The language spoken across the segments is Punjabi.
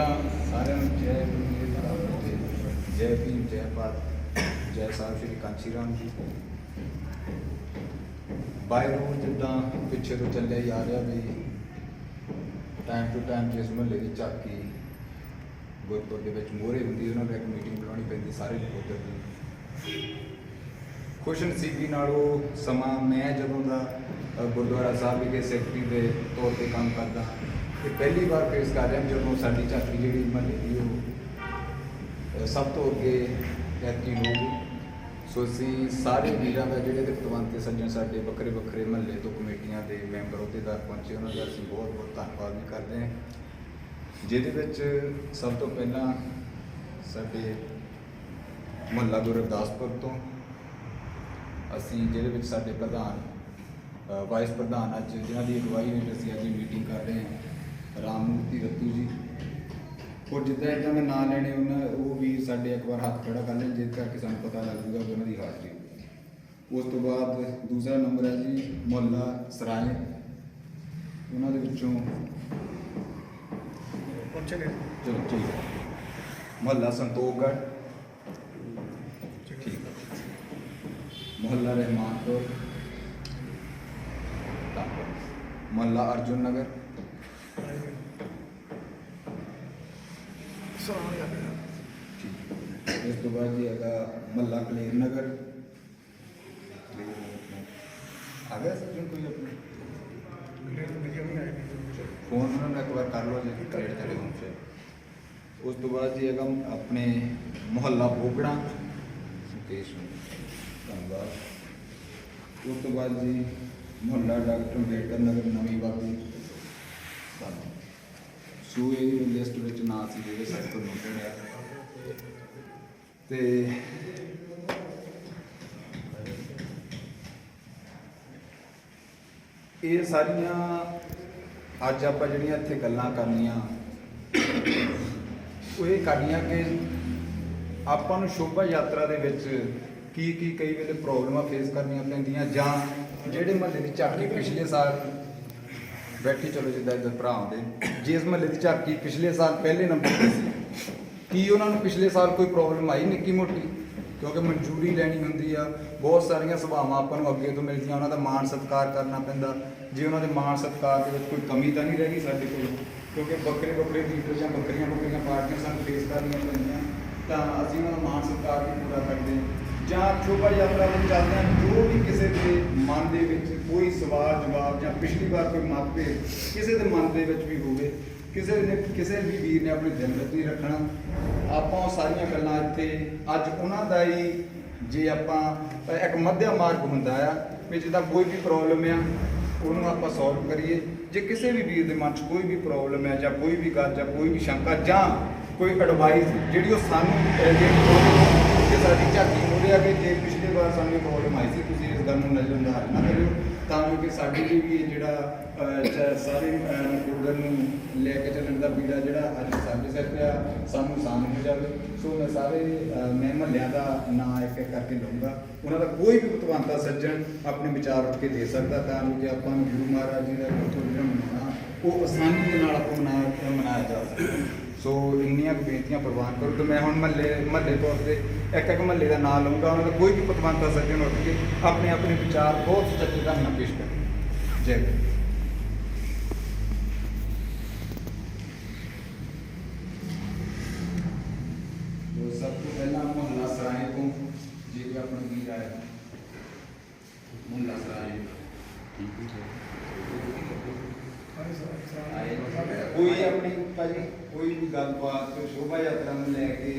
ਪਹਿਲਾਂ ਸਾਰਿਆਂ ਨੂੰ ਜੈ ਗੁਰੂ ਜੀ ਤੇ ਜੈ ਭੀਮ, ਜੈ ਭਾਰਤ, ਜੈ ਸਾਹਿਬ ਸ਼੍ਰੀ ਕਾਂਚੀ ਰਾਮ ਜੀ। ਬਾਇਰੋ ਜਿੱਦਾਂ ਪਿੱਛੇ ਤੋਂ ਚੱਲਿਆ ਜਾ ਰਿਹਾ ਵੀ ਟਾਈਮ ਟੂ ਟਾਈਮ ਜਿਸ ਮਹੱਲੇ ਦੀ ਝਾਕੀ ਗੁਰਪੁਰ ਦੇ ਵਿੱਚ ਮੋਹਰੇ ਹੁੰਦੀ, ਉਹਨਾਂ ਨੂੰ ਇੱਕ ਮੀਟਿੰਗ ਬੁਲਾਉਣੀ ਪੈਂਦੀ ਸਾਰੇ ਨਕੋਦਰ ਦੀ। ਖੁਸ਼ ਨਸੀਬੀ ਨਾਲ ਉਹ ਸਮਾਂ, ਮੈਂ ਜਦੋਂ ਦਾ ਗੁਰਦੁਆਰਾ ਸਾਹਿਬ ਵਿਖੇ ਸੈਕਟਰੀ ਦੇ ਤੌਰ ਤੇ ਕੰਮ ਕਰਦਾ ਇਹ ਪਹਿਲੀ ਵਾਰ ਫੇਸ ਕਰ ਰਿਹਾ ਜਦੋਂ ਸਾਡੀ ਝਾਕੀ ਜਿਹੜੀ ਮਹੱਲੇ ਦੀ ਉਹ ਸਭ ਤੋਂ ਅੱਗੇ ਐਥੀ ਹੋ ਗਈ ਸੋ ਅਸੀਂ ਸਾਰੇ ਵੀਰਾਂ ਦਾ ਜਿਹੜੇ ਤੇ ਪਤਵੰਤੇ ਸੱਜਣ ਸਾਡੇ ਵੱਖਰੇ ਵੱਖਰੇ ਮਹੱਲੇ ਤੋਂ ਕਮੇਟੀਆਂ ਦੇ ਮੈਂਬਰ ਅਹੁਦੇਦਾਰ ਪਹੁੰਚੇ, ਉਹਨਾਂ ਦਾ ਅਸੀਂ ਬਹੁਤ ਬਹੁਤ ਧੰਨਵਾਦ ਵੀ ਕਰਦੇ ਹਾਂ। ਜਿਹਦੇ ਵਿੱਚ ਸਭ ਤੋਂ ਪਹਿਲਾਂ ਸਾਡੇ ਮੁਹੱਲਾ ਗੁਰਦਾਸਪੁਰ ਤੋਂ ਅਸੀਂ ਜਿਹਦੇ ਵਿੱਚ ਸਾਡੇ ਪ੍ਰਧਾਨ ਵਾਈਸ ਪ੍ਰਧਾਨ ਅੱਜ, ਜਿਨ੍ਹਾਂ ਦੀ ਅਗਵਾਈ ਵਿੱਚ ਅਸੀਂ ਅੱਜ ਮੀਟਿੰਗ ਕਰ ਰਹੇ ਹਾਂ। ਰਾਮ ਮੂਰਤੀ ਰੱਤੂ ਜੀ। ਔਰ ਜਿੱਦਾਂ ਇਦਾਂ ਮੈਂ ਨਾਂ ਲੈਣੇ ਉਹਨਾਂ ਉਹ ਵੀ ਸਾਡੇ ਇੱਕ ਵਾਰ ਹੱਥ ਖੜਾ ਕਰ ਲੈਣ ਜਿਸ ਕਰਕੇ ਸਾਨੂੰ ਪਤਾ ਲੱਗ ਜੂਗਾ ਕਿ ਉਹਨਾਂ ਦੀ ਹਾਜ਼ਰੀ। ਉਸ ਤੋਂ ਬਾਅਦ ਦੂਸਰਾ ਨੰਬਰ ਹੈ ਜੀ ਮੁਹੱਲਾ ਸਰਾਏ ਉਹਨਾਂ ਦੇ ਵਿੱਚੋਂ ਪਹੁੰਚੇ ਨੇ। ਚਲੋ ਠੀਕ ਹੈ। ਮੁਹੱਲਾ ਸੰਤੋਖਗੜ੍ਹ। ਠੀਕ ਹੈ। ਮੁਹੱਲਾ ਰਹਿਮਾਨਪੁਰ। ਮੁਹੱਲਾ ਅਰਜੁਨ ਨਗਰ। ਸਲਾਮ ਕਰ ਰਿਹਾ ਠੀਕ ਹੈ। ਇਸ ਤੋਂ ਬਾਅਦ ਜੀ ਹੈਗਾ ਮੁਹੱਲਾ ਕਲੇਰ ਨਗਰ ਆ ਗਿਆ ਸਰ ਕੋਈ ਆਪਣੇ ਗ੍ਰੇਡ ਵਧੀਆ ਨਹੀਂ ਆਏ ਫੋਨ ਉਹਨਾਂ ਨੂੰ ਇੱਕ ਵਾਰ ਕਰ ਲਓ ਜੇ ਕ੍ਰੈਡਿਟ ਚਲੇ ਹੋਣ ਸੇ ਉਸ ਤੋਂ ਬਾਅਦ ਜੀ ਹੈਗਾ ਆਪਣੇ ਮੁਹੱਲਾ ਬੋਗੜਾ ਮੁਕੇਸ਼ ਨੂੰ ਧੰਨਵਾਦ ਉਸ ਤੋਂ ਬਾਅਦ ਜੀ ਮੁਹੱਲਾ ਡਾਕਟਰ ਅੰਬੇਡਕਰ ਨਗਰ ਨਵੀਂ ਬਾਬੀ ਧੰਨਵਾਦ ਸੋ ਇਹ ਲਿਸਟ ਵਿੱਚ ਨਾਂ ਸੀ ਜਿਹੜੇ ਸਾਡੇ ਕੋਲ ਨੋਟਡ ਹੈ ਤੇ ਇਹ ਸਾਰੀਆਂ, ਅੱਜ ਆਪਾਂ ਜਿਹੜੀਆਂ ਇੱਥੇ ਗੱਲਾਂ ਕਰਨੀਆਂ, ਉਹ ਇਹ ਕਰਨੀਆਂ ਕਿ ਆਪਾਂ ਨੂੰ ਸ਼ੋਭਾ ਯਾਤਰਾ ਦੇ ਵਿੱਚ ਕੀ ਕੀ ਕਈ ਵੇਲੇ ਪ੍ਰੋਬਲਮਾਂ ਫੇਸ ਕਰਨੀਆਂ ਪੈਂਦੀਆਂ ਜਾਂ ਜਿਹੜੇ ਮਹੱਲੇ ਦੀ ਝਾਕੀ ਪਿਛਲੇ ਸਾਲ ਬੈਠੀ, ਚਲੋ ਜਿੱਦਾਂ ਇੱਧਰ ਭਰਾ ਆਉਂਦੇ ਜਿਸ ਮਹੱਲੇ ਦੀ ਝਾਕੀ ਪਿਛਲੇ ਸਾਲ ਪਹਿਲੇ ਨੰਬਰ ਤੇ ਸੀ। ਕੀ ਉਹਨਾਂ ਨੂੰ ਪਿਛਲੇ ਸਾਲ ਕੋਈ ਪ੍ਰੋਬਲਮ ਆਈ ਨਿੱਕੀ ਮੋਟੀ? ਕਿਉਂਕਿ ਮਨਜ਼ੂਰੀ ਲੈਣੀ ਹੁੰਦੀ ਆ, ਬਹੁਤ ਸਾਰੀਆਂ ਸਭਾਵਾਂ ਆਪਾਂ ਨੂੰ ਅੱਗੇ ਤੋਂ ਮਿਲਦੀਆਂ, ਉਹਨਾਂ ਦਾ ਮਾਣ ਸਤਿਕਾਰ ਕਰਨਾ ਪੈਂਦਾ। ਜੇ ਉਹਨਾਂ ਦੇ ਮਾਣ ਸਤਿਕਾਰ ਦੇ ਵਿੱਚ ਕੋਈ ਕਮੀ ਤਾਂ ਨਹੀਂ ਰਹਿ ਗਈ ਸਾਡੇ ਕੋਲ? ਕਿਉਂਕਿ ਬੱਕਰੇ ਬੱਕਰੇ ਲੀਡਰ ਜਾਂ ਬੱਕਰੀਆਂ ਬੱਕਰੀਆਂ ਪਾਰਟੀਆਂ ਸਾਨੂੰ ਫੇਸ ਕਰਨੀਆਂ ਪੈਂਦੀਆਂ, ਤਾਂ ਅਸੀਂ ਉਹਨਾਂ ਦਾ ਮਾਣ ਸਤਿਕਾਰ ਵੀ ਪੂਰਾ ਕਰਦੇ ਹਾਂ। ਜਾਂ ਸ਼ੋਭਾ ਯਾਤਰਾ ਵਿੱਚ ਚੱਲਦਿਆਂ ਜੋ ਵੀ ਕਿਸੇ ਦੇ ਮਨ ਦੇ ਵਿੱਚ ਕੋਈ ਸਵਾਲ ਜਵਾਬ ਜਾਂ ਪਿਛਲੀ ਵਾਰ ਕੋਈ ਮਤਭੇਦ ਕਿਸੇ ਦੇ ਮਨ ਦੇ ਵਿੱਚ ਵੀ ਹੋਵੇ ਕਿਸੇ ਨੇ ਕਿਸੇ ਵੀ ਵੀਰ ਨੇ ਆਪਣੇ ਦਿਲ ਵਿੱਚ ਨਹੀਂ ਰੱਖਣਾ ਆਪਾਂ ਉਹ ਸਾਰੀਆਂ ਗੱਲਾਂ ਇੱਥੇ ਅੱਜ ਉਹਨਾਂ ਦਾ ਹੀ ਜੇ ਆਪਾਂ ਇੱਕ ਮੱਧਿਆ ਮਾਰਗ ਹੁੰਦਾ ਆ ਵੀ ਜਿੱਦਾਂ ਕੋਈ ਵੀ ਪ੍ਰੋਬਲਮ ਆ ਉਹਨੂੰ ਆਪਾਂ ਸੋਲਵ ਕਰੀਏ। ਜੇ ਕਿਸੇ ਵੀ ਵੀਰ ਦੇ ਮਨ 'ਚ ਕੋਈ ਵੀ ਪ੍ਰੋਬਲਮ ਹੈ ਜਾਂ ਕੋਈ ਵੀ ਗੱਲ ਜਾਂ ਕੋਈ ਵੀ ਸ਼ੰਕਾ ਜਾਂ ਕੋਈ ਐਡਵਾਈਸ ਜਿਹੜੀ ਉਹ ਸਾਨੂੰ ਅਹ, ਕਿ ਸਾਡੀ ਝਾਕੀ ਮੋੜਿਆ ਕਿ ਜੇ ਪਿਛਲੇ ਵਾਰ ਸਾਨੂੰ ਇਹ ਪ੍ਰੋਬਲਮ ਆਈ ਸੀ, ਤੁਸੀਂ ਇਸ ਗੱਲ ਨੂੰ ਨਜ਼ਰਅੰਦਾਜ਼ ਨਾ ਕਰਿਓ। ਤਾਂ ਜੋ ਕਿ ਸਾਡੇ ਲਈ ਵੀ ਇਹ ਜਿਹੜਾ ਸਾਰੇ ਨਕੋਦਰ ਨੂੰ ਲੈ ਕੇ ਚੱਲਣ ਦਾ ਬੀੜਾ ਜਿਹੜਾ ਅੱਜ ਸਾਡੇ ਸਿਰ ਤੇ ਆ ਸਾਨੂੰ ਸਾਹਮਣੇ ਹੋ ਜਾਵੇ। ਸੋ ਮੈਂ ਸਾਰੇ ਮੈਂ ਮਹੱਲਿਆਂ ਦਾ ਨਾਂ ਇੱਕ ਇੱਕ ਕਰਕੇ ਲਊਂਗਾ। ਉਹਨਾਂ ਦਾ ਕੋਈ ਵੀ ਪਤਵੰਤਾ ਸੱਜਣ ਆਪਣੇ ਵਿਚਾਰ ਉੱਠ ਕੇ ਦੇ ਸਕਦਾ, ਤਾਂ ਜੋ ਕਿ ਆਪਾਂ ਗੁਰੂ ਮਹਾਰਾਜ ਜੀ ਦਾ ਗੁਰਪੁਰਬ ਜਿਹੜਾ ਮਨਾਉਣਾ ਉਹ ਆਸਾਨੀ ਦੇ ਨਾਲ ਆਪਾਂ ਮਨਾਇਆ ਮਨਾਇਆ ਜਾ ਸਕੇ ਸੋ ਇੰਨੀਆਂ ਕੁ ਬੇਨਤੀਆਂ ਪ੍ਰਵਾਨ ਕਰੋ ਤੇ ਮੈਂ ਹੁਣ ਮਹੱਲੇ ਮਹੱਲੇ ਤੌਰ ਤੇ ਇੱਕ ਇੱਕ ਮਹੱਲੇ ਦਾ ਨਾਮ ਲਊਂਗਾ, ਉਹਨਾਂ ਦਾ ਕੋਈ ਵੀ ਪਤਵੰਤਾ ਸੱਜਣ ਉੱਠ ਕੇ ਆਪਣੇ ਆਪਣੇ ਵਿਚਾਰ ਬਹੁਤ ਸੱਚੇ ਢੰਗ ਨਾਲ ਪੇਸ਼ ਕਰੇ। ਜੈ ਗੁਰੂ ਉਹ ਸਭ ਤੋਂ ਪਹਿਲਾਂ ਮੁਹੱਲਾ ਸਰਾਏ ਤੋਂ ਜੇ ਕੋਈ ਆਪਣਾ ਵੀਰ ਆਇਆ ਮੁਹੱਲਾ ਸਰਾਏ ਆਏ ਕੋਈ ਆਪਣੀ ਭਾਜੀ ਕੋਈ ਵੀ ਗੱਲਬਾਤ ਕੋਈ ਸ਼ੋਭਾ ਯਾਤਰਾ ਨੂੰ ਲੈ ਕੇ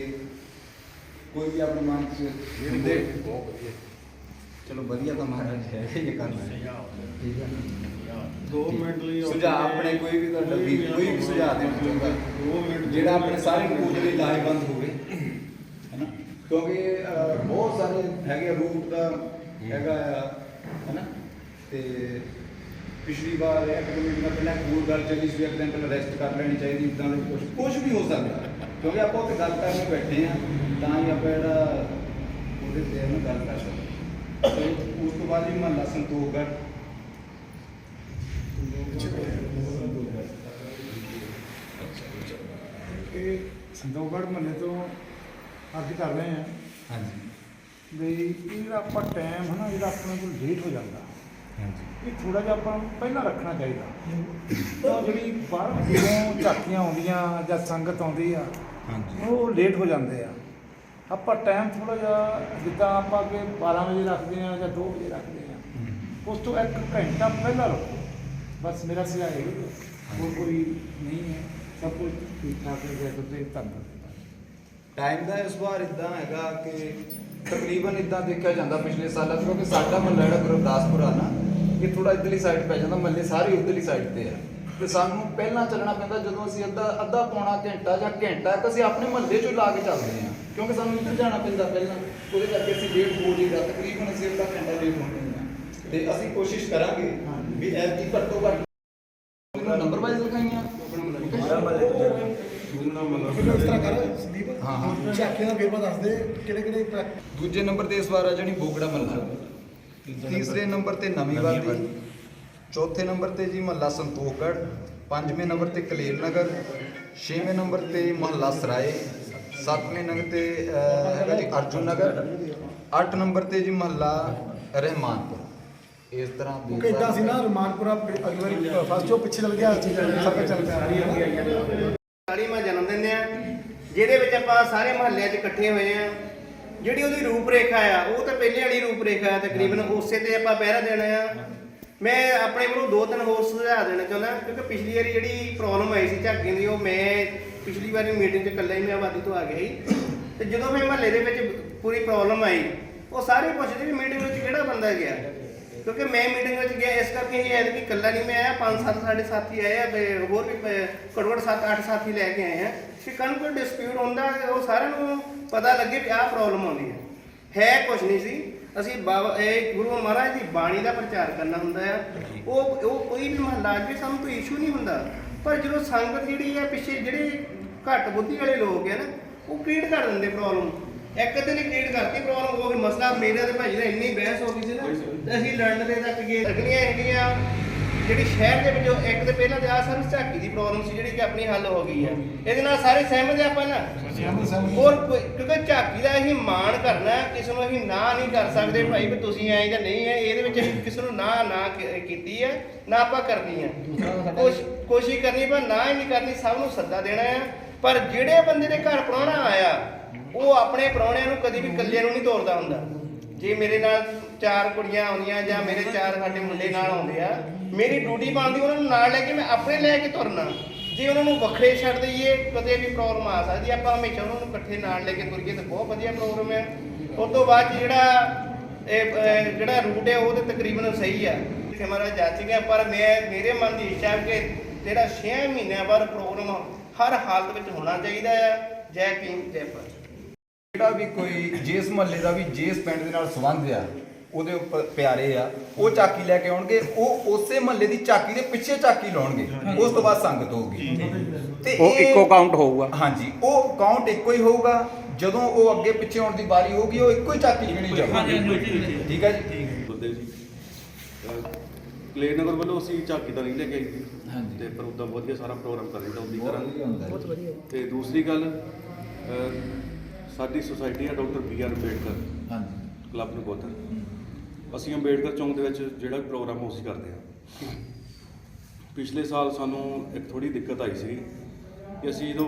ਕੋਈ ਵੀ ਆਪਣੇ ਮਨ ਚ ਹੁੰਦੇ ਚਲੋ ਵਧੀਆ ਤਾਂ ਮਹਾਰਾਜ ਹੈ ਇਹ ਕਰਨਾ ਹੈ। ਠੀਕ ਹੈ। ਦੋ ਮਿੰਟ ਲਈ ਸੁਝਾਅ ਆਪਣੇ ਕੋਈ ਵੀ ਤੁਹਾਡਾ ਵੀ ਕੋਈ ਵੀ ਸੁਝਾਅ ਦੇਣਾ ਚਾਹੁੰਦਾ। ਦੋ ਮਿੰਟ ਜਿਹੜਾ ਆਪਣੇ ਸਾਰੇ ਕੋਲ ਲਈ ਲਾਹੇਵੰਦ ਹੋਵੇ ਹੈਨਾ ਕਿਉਂਕਿ ਬਹੁਤ ਸਾਰੇ ਹੈਗੇ ਰੂਟ ਦਾ ਹੈਗਾ ਆ ਹੈਨਾ ਤੇ ਪਿਛਲੀ ਵਾਰ ਇੱਕ ਦੋ ਪਹਿਲਾਂ ਹੋਰ ਗੱਲ ਚੱਲੀ ਸੀ ਇੱਕ ਦਿਨ ਪਹਿਲਾਂ ਰੈਸਟ ਕਰ ਲੈਣੀ ਚਾਹੀਦੀ ਇਦਾਂ ਦੇ ਕੁਝ ਕੁਝ ਵੀ ਹੋ ਸਕਦਾ। ਕਿਉਂਕਿ ਆਪਾਂ ਉੱਥੇ ਗੱਲ ਕਰਨ ਬੈਠੇ ਆ। ਤਾਂ ਹੀ ਆਪਾਂ ਜਿਹੜਾ ਉਹਦੇ ਤੇ ਨਾ ਗੱਲ ਕਰ ਸਕਦੇ ਤੇ ਉਸ ਤੋਂ ਬਾਅਦ ਹੀ ਮਹੱਲਾ ਸੰਤੋਖਗੜ੍ਹ। ਸੰਦੋਗੜ ਮਹੱਲੇ ਤੋਂ ਅੱਜ ਕਰ ਰਹੇ ਹਾਂ। ਹਾਂਜੀ। ਵੀ ਇਹ ਜਿਹੜਾ ਆਪਾਂ ਟਾਈਮ ਹੈ ਨਾ ਜਿਹੜਾ ਆਪਣੇ ਕੋਲ ਲੇਟ ਹੋ ਜਾਂਦਾ। ਹਾਂਜੀ। ਇਹ ਥੋੜਾ ਜਿਹਾ ਆਪਾਂ ਪਹਿਲਾਂ ਰੱਖਣਾ ਚਾਹੀਦਾ। ਤਾਂ ਜਿਹੜੀ ਬਾਹਰ ਜਦੋਂ ਝਾਕੀਆਂ ਆਉਂਦੀਆਂ ਜਾਂ ਸੰਗਤ ਆਉਂਦੀ ਆ ਹਾਂਜੀ। ਉਹ ਲੇਟ ਹੋ ਜਾਂਦੇ ਆ। ਆਪਾਂ ਟਾਈਮ ਥੋੜਾ ਜਿਹਾ ਜਿੱਦਾਂ ਆਪਾਂ ਕਿ 12 ਵਜੇ ਰੱਖਦੇ ਆ ਜਾਂ 2 ਵਜੇ ਰੱਖਦੇ ਆ ਉਸ ਤੋਂ ਇੱਕ ਘੰਟਾ ਪਹਿਲਾਂ ਰੱਖੋ। ਬਸ ਮੇਰਾ ਸੁਝਾਅ ਇਹ ਹੋਰ ਕੋਈ ਨਹੀਂ ਹੈ, ਸਭ ਕੁਝ ਠੀਕ ਠਾਕ ਹੈ, ਜੈ ਤੇ ਧੰਨਵਾਦ। ਟਾਈਮ ਦਾ ਇਸ ਵਾਰ ਇਦਾਂ ਹੈਗਾ ਕਿ ਤਕਰੀਬਨ ਇਦਾਂ ਦੇਖਿਆ ਜਾਂਦਾ ਪਿਛਲੇ ਸਾਲਾਂ ਤੋਂ ਕਿ ਸਾਡਾ ਮਹੱਲਾ ਜਿਹੜਾ ਗੁਰਦਾਸਪੁਰ ਆ ਨਾ, ਇਹ ਥੋੜਾ ਇਧਰਲੀ ਸਾਈਡ ਪੈ ਜਾਂਦਾ, ਮਹੱਲੇ ਸਾਰੇ ਉਧਰਲੀ ਸਾਈਡ ਤੇ ਆ। ਤੇ ਸਾਨੂੰ ਪਹਿਲਾਂ ਚੱਲਣਾ ਪੈਂਦਾ ਜਦੋਂ ਅਸੀਂ ਅੱਧਾ ਅੱਧਾ ਪੌਣਾ ਘੰਟਾ ਜਾਂ ਘੰਟਾ ਕਿ ਅਸੀਂ ਆਪਣੇ ਮਹੱਲੇ ਚੋਂ ਲਾ ਕੇ ਚੱਲਦੇ ਆ ਕਿਉਂਕਿ ਸਾਨੂੰ ਇੱਧਰ ਜਾਣਾ ਪੈਂਦਾ ਪਹਿਲਾਂ ਉਹਦੇ ਕਰਕੇ ਅਸੀਂ ਲੇਟ ਹੋ ਜੀਦਾ ਤਕਰੀਬਨ ਅਸੀਂ ਅੱਧਾ ਘੰਟਾ ਲੇਟ ਹੁੰਦੇ ਆ ਤੇ ਅਸੀਂ ਕੋਸ਼ਿਸ਼ ਕਰਾਂਗੇ ਵੀ ਐਤਕੀ ਘੱਟੋ ਘੱਟ ਇਹਨਾਂ ਨੰਬਰ ਵਾਈਜ਼ ਲਿਖਾਈਆਂ ਦਾ ਦੇ ਦੂਜੇ ਨੰਬਰ ਤੇ ਇਸ ਵਾਰ ਆ ਜਿਹੜੀ ਬੋਗੜਾ ਮਹੱਲਾ ਤੀਸਰੇ ਨੰਬਰ ਤੇ ਨਵੀਂ ਵਾਦੀ ਚੌਥੇ ਨੰਬਰ ਤੇ ਜੀ ਮਹੱਲਾ ਸੰਤੋਖਗੜ੍ਹ। ਪੰਜਵੇਂ ਨੰਬਰ ਤੇ ਕਲੇਰ ਨਗਰ ਛੇਵੇਂ ਨੰਬਰ ਤੇ ਮਹੱਲਾ ਸਰਾਏ। ਸੱਤਵੇਂ ਨੰਬਰ ਤੇ ਹੈਗਾ ਜੀ ਅਰਜੁਨ ਨਗਰ। ਅੱਠ ਨੰਬਰ ਤੇ ਜੀ ਮਹੱਲਾ ਰਹਿਮਾਨਪੁਰ। ਇਸ ਤਰ੍ਹਾਂ ਵੀ ਕਿਉਂਕਿ ਇਦਾਂ ਸੀ ਨਾ ਰਮਾਨਪੁਰਾ ਅਗਲੀ ਵਾਰੀ ਫਸਟ ਜੋ ਪਿੱਛੇ ਚੱਲ ਗਿਆ ਸਭ ਚੱਲ ਪਿਆ ਸਾੜੀ ਮਾ ਜਨਮ ਦਿਨ ਆ ਜਿਹਦੇ ਵਿੱਚ ਆਪਾਂ ਸਾਰੇ ਮਹੱਲਿਆਂ 'ਚ ਇਕੱਠੇ ਹੋਏ ਆ। ਜਿਹੜੀ ਉਹਦੀ ਰੂਪ ਰੇਖਾ ਆ ਉਹ ਤਾਂ ਪਹਿਲੇ ਵਾਲੀ ਰੂਪ ਰੇਖਾ ਆ ਤਕਰੀਬਨ ਉਸੇ ਤੇ ਆਪਾਂ ਪਹਿਰਾ ਦੇਣਾ ਆ। ਮੈਂ ਆਪਣੇ ਵੱਲੋਂ ਦੋ ਤਿੰਨ ਹੋਰ ਸੁਝਾਅ ਦੇਣਾ ਚਾਹੁੰਦਾ ਕਿਉਂਕਿ ਪਿਛਲੀ ਵਾਰੀ ਜਿਹੜੀ ਪ੍ਰੋਬਲਮ ਆਈ ਸੀ ਝਾਕੀਆਂ ਦੀ ਉਹ ਮੈਂ ਪਿਛਲੀ ਵਾਰੀ ਮੀਟਿੰਗ 'ਚ ਇਕੱਲਾ ਹੀ ਮੈਂ ਆਬਾਦੀ ਤੋਂ ਆ ਗਿਆ ਸੀ। ਤੇ ਜਦੋਂ ਮੈਂ ਮਹੱਲੇ ਦੇ ਵਿੱਚ ਪੂਰੀ ਪ੍ਰੋਬਲਮ ਆਈ, ਉਹ ਸਾਰੇ ਪੁੱਛਦੇ ਵੀ ਮੀਟਿੰਗ ਵਿੱਚ ਕਿਹੜਾ ਬੰਦਾ ਗਿਆ? ਕਿਉਂਕਿ ਮੈਂ ਮੀਟਿੰਗ ਵਿੱਚ ਗਿਆ, ਇਸ ਕਰਕੇ ਇਹ ਐਦ ਕਿ ਇਕੱਲਾ ਨਹੀਂ ਮੈਂ ਆਇਆ, ਪੰਜ ਸੱਤ ਸਾਡੇ ਸਾਥੀ ਆਏ ਆ, ਤੇ ਹੋਰ ਵੀ ਪ- ਘੱਟ ਸੱਤ, ਅੱਠ ਸਾਥੀ ਲੈ ਕੇ ਆਏ ਆ। ਕਿ ਕੱਲ ਕੋਈ ਡਿਸਪਿਊਟ ਹੁੰਦਾ, ਉਹ ਸਾਰਿਆਂ ਨੂੰ ਪਤਾ ਲੱਗੇ ਕਿ ਆਹ ਪ੍ਰੋਬਲਮ ਆਉਂਦੀ ਹੈ ਹੈ ਕੁਝ ਨਹੀਂ ਸੀ। ਅਸੀਂ ਬਾਬਾ, ਇਹ ਗੁਰੂ ਮਹਾਰਾਜ ਦੀ ਬਾਣੀ ਦਾ ਪ੍ਰਚਾਰ ਕਰਨਾ ਹੁੰਦਾ ਆ। ਉਹ ਉਹ ਕੋਈ ਵੀ ਮਹੱਲਾ ਵੀ ਸਾਨੂੰ ਕੋਈ ਇਸ਼ੂ ਨਹੀਂ ਹੁੰਦਾ। ਪਰ ਜਦੋਂ ਸੰਗਤ ਜਿਹੜੀ ਆ ਪਿੱਛੇ ਜਿਹੜੇ ਘੱਟ ਬੁੱਧੀ ਵਾਲੇ ਲੋਕ ਆ ਨਾ ਉਹ ਕ੍ਰੀਏਟ ਕਰ ਦਿੰਦੇ ਪ੍ਰੋਬਲਮ ਇੱਕ ਦਿਨ ਹੀ ਕ੍ਰੀਏਟ ਕਰਤੀ ਪ੍ਰੋਬਲਮ ਉਹ ਮਸਲਾ ਮੇਰੇ ਤੇ ਭਾਜੀ ਦਾ ਇੰਨੀ ਬਹਿਸ ਹੋ ਗਈ ਸੀ ਨਾ ਤੇ ਅਸੀਂ ਲੜਨ ਦੇ ਤੱਕ ਗਏ। ਅਗਲੀਆਂ ਹੈਗੀਆਂ। ਜਿਹੜੀ ਸ਼ਹਿਰ ਦੇ ਵਿੱਚੋਂ ਇੱਕ ਤੇ ਪਹਿਲਾਂ ਆ ਸਰ ਝਾਕੀ ਦੀ ਪ੍ਰੋਬਲਮ ਸੀ ਜਿਹੜੀ ਕਿ ਆਪਣੀ ਹੱਲ ਹੋ ਗਈ ਹੈ। ਇਹਦੇ ਨਾਲ ਸਾਰੇ ਸਹਿਮਤ ਆ ਆਪਾਂ ਨਾ? ਹੋਰ ਕੋਈ ਕਿਉਂਕਿ ਝਾਕੀ ਦਾ ਅਸੀਂ ਮਾਣ ਕਰਨਾ ਹੈ, ਕਿਸੇ ਨੂੰ ਅਸੀਂ ਨਾ ਨਹੀਂ ਕਰ ਸਕਦੇ ਭਾਈ ਵੀ ਤੁਸੀਂ ਐਂ ਜਾਂ ਨਹੀਂ ਹੈ ਇਹਦੇ ਵਿੱਚ ਅਸੀਂ ਕਿਸੇ ਨੂੰ ਨਾ ਨਾ ਕ- ਕੀਤੀ ਹੈ ਨਾ ਆਪਾਂ ਕਰਨੀ ਹੈ। ਕੋਸ਼- ਕੋਸ਼ਿਸ਼ ਕਰਨੀ ਪਰ ਨਾ ਹੀ ਨਹੀਂ ਕਰਨੀ ਸਭ ਨੂੰ ਸੱਦਾ ਦੇਣਾ ਹੈ। ਪਰ ਜਿਹੜੇ ਬੰਦੇ ਦੇ ਘਰ ਪ੍ਰਾਹੁਣਾ ਆਇਆ ਉਹ ਆਪਣੇ ਪ੍ਰਾਹੁਣਿਆਂ ਨੂੰ ਕਦੀ ਵੀ ਇਕੱਲੇ ਨੂੰ ਨਹੀਂ ਤੋਰਦਾ ਹੁੰਦਾ। ਜੇ ਮੇਰੇ ਨਾਲ ਚਾਰ ਕੁੜੀਆਂ ਆਉਂਦੀਆਂ ਜਾਂ ਮੇਰੇ ਚਾਰ ਸਾਡੇ ਮੁੰਡੇ ਨਾਲ ਆਉਂਦੇ ਆ ਮੇਰੀ ਡਿਊਟੀ ਬਣਦੀ ਉਹਨਾਂ ਨੂੰ ਨਾਲ ਲੈ ਕੇ ਮੈਂ ਆਪਣੇ ਲੈ ਕੇ ਤੁਰਨਾ। ਜੇ ਉਹਨਾਂ ਨੂੰ ਵੱਖਰੇ ਛੱਡ ਦਈਏ ਕਦੇ ਵੀ ਪ੍ਰੋਬਲਮ ਆ ਸਕਦੀ ਆਪਾਂ ਹਮੇਸ਼ਾ ਉਹਨਾਂ ਨੂੰ ਇਕੱਠੇ ਨਾਲ ਲੈ ਕੇ ਤੁਰੀਏ ਤਾਂ ਬਹੁਤ ਵਧੀਆ ਪ੍ਰੋਗਰਾਮ ਹੈ ਉਸ ਤੋਂ ਬਾਅਦ 'ਚ ਜਿਹੜਾ ਇਹ ਅਹ, ਜਿਹੜਾ ਰੂਟ ਹੈ ਉਹ ਤੇ ਤਕਰੀਬਨ ਸਹੀ ਆ। ਕਿ ਹਮਾਰਾ ਜਾਚ ਗਿਆ ਪਰ ਮੈਂ ਮੇਰੇ ਮਨ ਦੀ ਇੱਛਾ ਹੈ ਕਿ ਜਿਹੜਾ 6 ਮਹੀਨਿਆਂ ਬਾਅਦ ਪ੍ਰੋਗਰਾਮ ਹਰ ਹਾਲਤ ਵਿੱਚ ਹੋਣਾ ਚਾਹੀਦਾ ਹੈ ਜੈ ਭੀਮ ਜੈ ਭਾਰਤ। ਜਿਹੜਾ ਵੀ ਕੋਈ ਜਿਸ ਮਹੱਲੇ ਦਾ ਵੀ ਜਿਸ ਪਿੰਡ ਦੇ ਨਾਲ ਸੰਬੰਧ ਆ ਉਹਦੇ ਉੱਪਰ ਪਿਆਰੇ ਆ ਉਹ ਚਾਕੀ ਲੈ ਕੇ ਆਉਣਗੇ ਉਹ ਉਸੇ ਮਹੱਲੇ ਦੀ ਚਾਕੀ ਦੇ ਪਿੱਛੇ ਚਾਕੀ ਲਾਉਣਗੇ ਉਸ ਤੋਂ ਬਾਅਦ ਸੰਗਤ ਹੋਊਗੀ। ਤੇ ਉਹ ਇਹ- ਇੱਕੋ ਕਾਊਂਟ ਹੋਊਗਾ। ਹਾਂਜੀ ਉਹ ਕਾਊਂਟ ਇੱਕੋ ਹੀ ਹੋਊਗਾ ਜਦੋਂ ਉਹ ਅੱਗੇ ਪਿੱਛੇ ਆਉਣ ਦੀ ਵਾਰੀ ਹੋਊਗੀ ਉਹ ਇੱਕੋ ਹੀ ਚਾਕੀ ਗਿਣੀ ਜਾਊਗੀ। ਠੀਕ ਹੈ ਜੀ? ਬੰਦੇ ਜੀ ਕਲੇਰ ਨਗਰ ਵੱਲੋਂ ਅਸੀਂ ਝਾਕੀ ਤਾਂ ਨਹੀਂ ਲੈ ਕੇ ਹਾਂਜੀ। ਤੇ ਪਰ ਉਦਾਂ ਵਧੀਆ ਸਾਰਾ ਪ੍ਰੋਗਰਾਮ ਕਰ ਦਿੱਤਾ ਉਦੀ ਬਹੁਤ ਕਰਾਂਗੇ ਬਹੁਤ ਵਧੀਆ ਤੇ ਦੂਸਰੀ ਗੱਲ ਅਹ, ਸਾਡੀ ਸੁਸਾਇਟੀ ਹੈ ਡਾਕਟਰ ਬੀ ਆਰ ਅੰਬੇਡਕਰ। ਹਾਂਜੀ। ਕਲੱਬ ਨੂੰ ਬਹੁਤ। ਅਸੀਂ ਅੰਬੇਡਕਰ ਚੌਂਕ ਦੇ ਵਿੱਚ ਜਿਹੜਾ ਪ੍ਰੋਗਰਾਮ ਅਸੀਂ ਕਰਦੇ ਹਾਂ ਪਿਛਲੇ ਸਾਲ ਸਾਨੂੰ ਇੱਕ ਥੋੜੀ ਦਿੱਕਤ ਆਈ ਸੀ ਕਿ ਅਸੀਂ ਜਦੋਂ